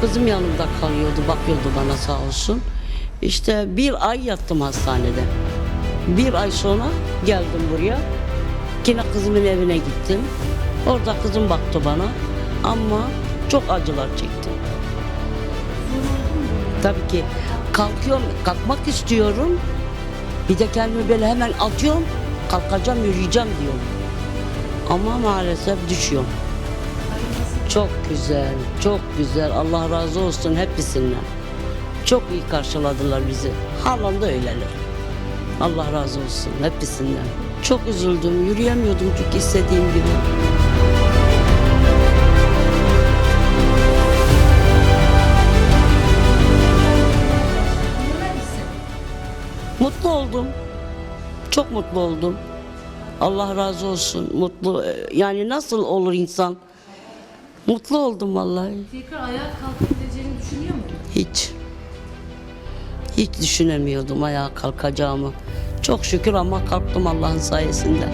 Kızım yanımda kalıyordu, bakıyordu bana sağ olsun. İşte bir ay yattım hastanede. Bir ay sonra geldim buraya. Yine kızımın evine gittim. Orada kızım baktı bana. Ama çok acılar çektim. Tabii ki kalkıyorum, kalkmak istiyorum. Bir de kendimi böyle hemen atıyorum. Kalkacağım, yürüyeceğim diyorum. Ama maalesef düşüyorum. Çok güzel, çok güzel. Allah razı olsun hepsinden. Çok iyi karşıladılar bizi. Halen de öyleler. Allah razı olsun hepsinden. Çok üzüldüm, yürüyemiyordum çünkü istediğim gibi. Mutlu oldum. Çok mutlu oldum. Allah razı olsun. Mutlu yani nasıl olur insan? Mutlu oldum vallahi. Tekrar ayağa kalkabileceğini düşünüyor muydun? Hiç. Hiç düşünemiyordum ayağa kalkacağımı. Çok şükür ama kalktım Allah'ın sayesinde.